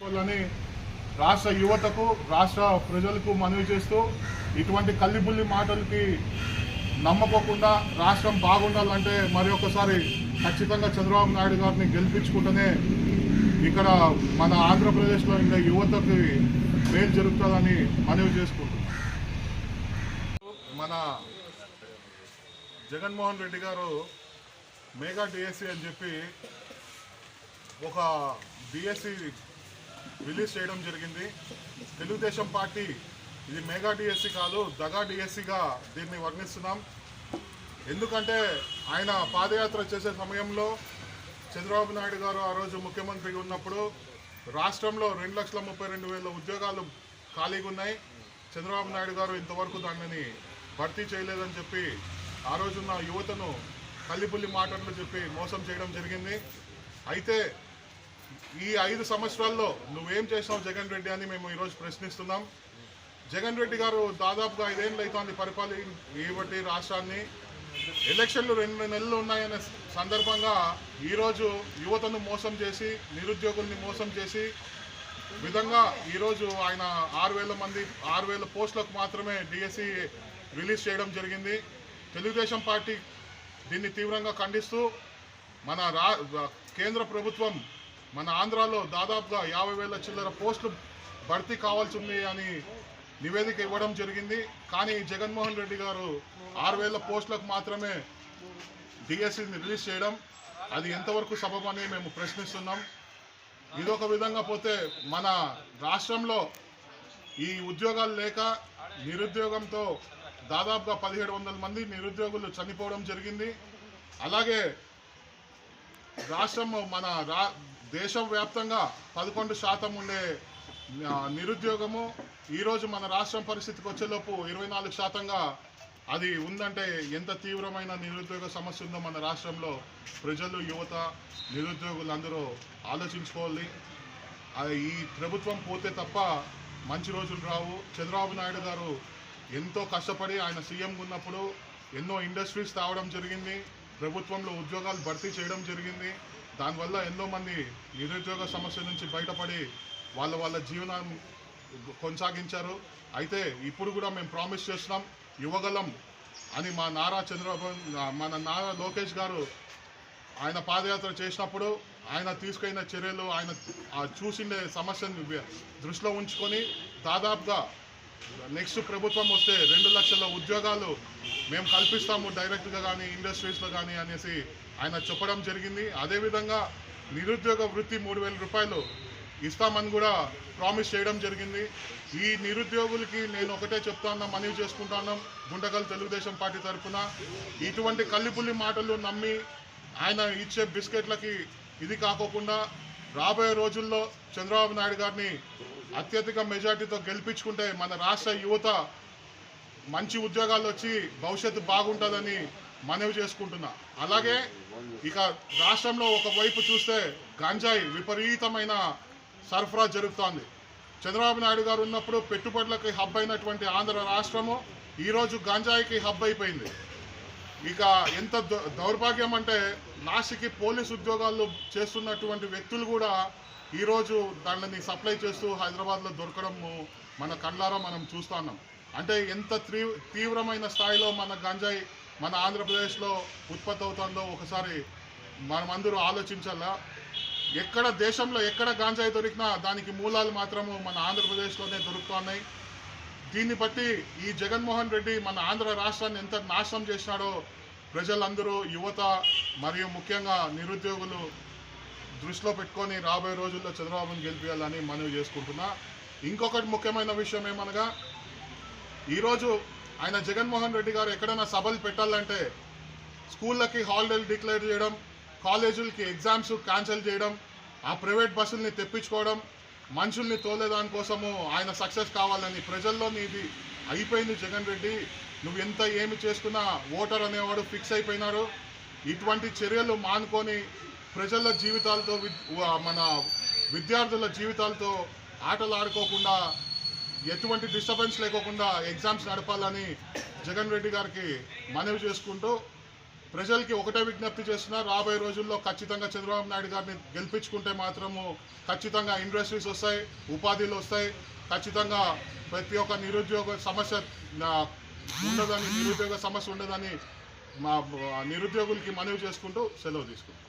చేసుకోవాలని రాష్ట్ర యువతకు రాష్ట్ర ప్రజలకు మనవి చేస్తూ ఇటువంటి కల్లిబుల్లి మాటలకి నమ్మకోకుండా రాష్ట్రం బాగుండాలంటే మరి ఒకసారి ఖచ్చితంగా చంద్రబాబు నాయుడు గారిని గెలిపించుకుంటేనే ఇక్కడ మన ఆంధ్రప్రదేశ్లో ఇంకా యువతకి మేలు జరుగుతుందని మనవి చేసుకుంటున్నాం. మన జగన్మోహన్ రెడ్డి గారు మెగా డిఎస్సి అని చెప్పి ఒక డిఎస్సి రిలీజ్ చేయడం జరిగింది. తెలుగుదేశం పార్టీ ఇది మెగా డిఎస్సి కాదు దగా డిఎస్సిగా దీన్ని వర్ణిస్తున్నాం. ఎందుకంటే ఆయన పాదయాత్ర చేసే సమయంలో చంద్రబాబు నాయుడు గారు ఆ రోజు ముఖ్యమంత్రిగా ఉన్నప్పుడు రాష్ట్రంలో రెండు లక్షల ముప్పై రెండు వేల ఉద్యోగాలు ఖాళీగా ఉన్నాయి. చంద్రబాబు నాయుడు గారు ఇంతవరకు దానిని భర్తీ చేయలేదని చెప్పి ఆ రోజున్న యువతను కల్లిపుల్లి మాటలు చెప్పి మోసం చేయడం జరిగింది. అయితే ఈ ఐదు సంవత్సరాల్లో నువ్వేం చేసావు జగన్ రెడ్డి అని మేము ఈరోజు ప్రశ్నిస్తున్నాం. జగన్ రెడ్డి గారు దాదాపుగా ఐదేళ్ళు అవుతోంది పరిపాలన రాష్ట్రాన్ని. ఎలక్షన్లు రెండు నెలలు ఉన్నాయనే సందర్భంగా ఈరోజు యువతను మోసం చేసి నిరుద్యోగుల్ని మోసం చేసి విధంగా ఈరోజు ఆయన ఆరు వేల మంది ఆరు వేల పోస్టులకు మాత్రమే డిఎస్సి రిలీజ్ చేయడం జరిగింది. తెలుగుదేశం పార్టీ దీన్ని తీవ్రంగా ఖండిస్తూ మన రా- కేంద్ర ప్రభుత్వం మన ఆంధ్రాలో దాదాపుగా యాభై వేల చిల్లర పోస్టులు భర్తీ కావాల్సి ఉంది అని నివేదిక ఇవ్వడం జరిగింది. కానీ జగన్మోహన్ రెడ్డి గారు ఆరు వేల పోస్టులకు మాత్రమే డిఎస్సిని రిలీజ్ చేయడం అది ఎంతవరకు సబబని మేము ప్రశ్నిస్తున్నాం. ఇదొక విధంగా పోతే మన రాష్ట్రంలో ఈ ఉద్యోగాలు లేక నిరుద్యోగంతో దాదాపుగా పదిహేడు వందల మంది నిరుద్యోగులు చనిపోవడం జరిగింది. అలాగే రాష్ట్రం మన రా దేశవ్యాప్తంగా పదకొండు శాతం ఉండే నిరుద్యోగము ఈరోజు మన రాష్ట్రం పరిస్థితికి వచ్చేలోపు ఇరవై నాలుగు శాతంగా అది ఉందంటే ఎంత తీవ్రమైన నిరుద్యోగ సమస్య ఉందో మన రాష్ట్రంలో ప్రజలు యువత నిరుద్యోగులు అందరూ ఆలోచించుకోవాలి ఈ ప్రభుత్వం పోతే తప్ప మంచి రోజులు రావు. చంద్రబాబు నాయుడు గారు ఎంతో కష్టపడి ఆయన సీఎం ఉన్నప్పుడు ఎన్నో ఇండస్ట్రీస్ తావడం జరిగింది. ప్రభుత్వంలో ఉద్యోగాలు భర్తీ చేయడం జరిగింది. దానివల్ల ఎన్నో మంది నిరుద్యోగ సమస్య నుంచి బయటపడి వాళ్ళ వాళ్ళ జీవనం కొనసాగించారు. అయితే ఇప్పుడు కూడా మేము ప్రామిస్ చేస్తున్నాం యువగలం అని మా నారా చంద్రబాబు మన నారా లోకేష్ గారు ఆయన పాదయాత్ర చేసినప్పుడు ఆయన తీసుకున్న చర్యలు ఆయన చూసిండే సమస్యను దృష్టిలో ఉంచుకొని దాదాపుగా నెక్స్ట్ ప్రభుత్వం వస్తే రెండు లక్షల ఉద్యోగాలు మేము కల్పిస్తాము డైరెక్ట్గా కానీ ఇండస్ట్రీస్లో కానీ అనేసి ఆయన చెప్పడం జరిగింది. అదేవిధంగా నిరుద్యోగ వృత్తి మూడు వేల రూపాయలు ఇస్తామని కూడా ప్రామిస్ చేయడం జరిగింది. ఈ నిరుద్యోగులకి నేను ఒకటే చెప్తాను మనవి చేసుకుంటాను గుండగల్ తెలుగుదేశం పార్టీ తరఫున ఇటువంటి కల్లిపుల్లి మాటలు నమ్మి ఆయన ఇచ్చే బిస్కెట్లకి ఇది కాకోకుండా రాబోయే రోజుల్లో చంద్రబాబు నాయుడు గారిని అత్యధిక మెజార్టీతో గెలిపించుకుంటే మన రాష్ట్ర యువత మంచి ఉద్యోగాలు వచ్చి భవిష్యత్తు బాగుంటుందని మనవి చేసుకుంటున్నా. అలాగే ఇక రాష్ట్రంలో ఒకవైపు చూస్తే గంజాయి విపరీతమైన సరఫరా జరుగుతోంది. చంద్రబాబు నాయుడు గారు ఉన్నప్పుడు పెట్టుబడులకు హబ్ అయినటువంటి ఆంధ్ర రాష్ట్రము ఈరోజు గంజాయికి హబ్ అయిపోయింది. ఇక ఎంత దౌర్భాగ్యం అంటే నాసికి పోలీస్ ఉద్యోగాలు చేస్తున్నటువంటి వ్యక్తులు కూడా ఈరోజు దానిని సప్లై చేస్తూ హైదరాబాద్లో దొరకడము మన కళ్ళారా మనం చూస్తున్నాం అంటే ఎంత తీవ్రమైన స్థాయిలో మన గంజాయి మన ఆంధ్రప్రదేశ్లో ఉత్పత్తి అవుతుందో ఒకసారి మనమందరూ ఆలోచించాలా? ఎక్కడ దేశంలో ఎక్కడ గాంజాయి దొరికినా దానికి మూలాలు మాత్రము మన ఆంధ్రప్రదేశ్లోనే దొరుకుతున్నాయి. దీన్ని బట్టి ఈ జగన్మోహన్ రెడ్డి మన ఆంధ్ర రాష్ట్రాన్ని ఎంత నాశనం చేసినాడో ప్రజలందరూ యువత మరియు ముఖ్యంగా నిరుద్యోగులు దృష్టిలో పెట్టుకొని రాబోయే రోజుల్లో చంద్రబాబును గెలిపించాలని మనవి చేసుకుంటున్నా. ఇంకొకటి ముఖ్యమైన విషయం ఏమనగా ఈరోజు ఆయన జగన్మోహన్ రెడ్డి గారు ఎక్కడైనా సభలు పెట్టాలంటే స్కూళ్ళకి హాలిడేలు డిక్లేర్ చేయడం కాలేజీలకి ఎగ్జామ్స్ క్యాన్సిల్ చేయడం ఆ ప్రైవేట్ బస్సుల్ని తెప్పించుకోవడం మనుషుల్ని తోలేదానికోసము ఆయన సక్సెస్ కావాలని ప్రజల్లో నీది అయిపోయింది జగన్ రెడ్డి. నువ్వు ఎంత ఏమి చేసుకున్నా ఓటర్ అనేవాడు ఫిక్స్ అయిపోయినారు ఇటువంటి చర్యలు మానుకొని ప్రజల జీవితాలతో మన విద్యార్థుల జీవితాలతో ఆటలు ఆడుకోకుండా ఎటువంటి డిస్టర్బెన్స్ లేకోకుండా ఎగ్జామ్స్ నడపాలని జగన్ రెడ్డి గారికి మనవి చేసుకుంటూ ప్రజలకి ఒకటే విజ్ఞప్తి చేస్తున్నా రాబోయే రోజుల్లో ఖచ్చితంగా చంద్రబాబు నాయుడు గారిని గెలిపించుకుంటే మాత్రము ఖచ్చితంగా ఇండస్ట్రీస్ వస్తాయి ఉపాధిలు వస్తాయి ఖచ్చితంగా ప్రతి ఒక్క నిరుద్యోగ సమస్య ఉండదని నిరుద్యోగ సమస్య ఉండదని మా నిరుద్యోగులకి మనవి చేసుకుంటూ సెలవు తీసుకుంటాం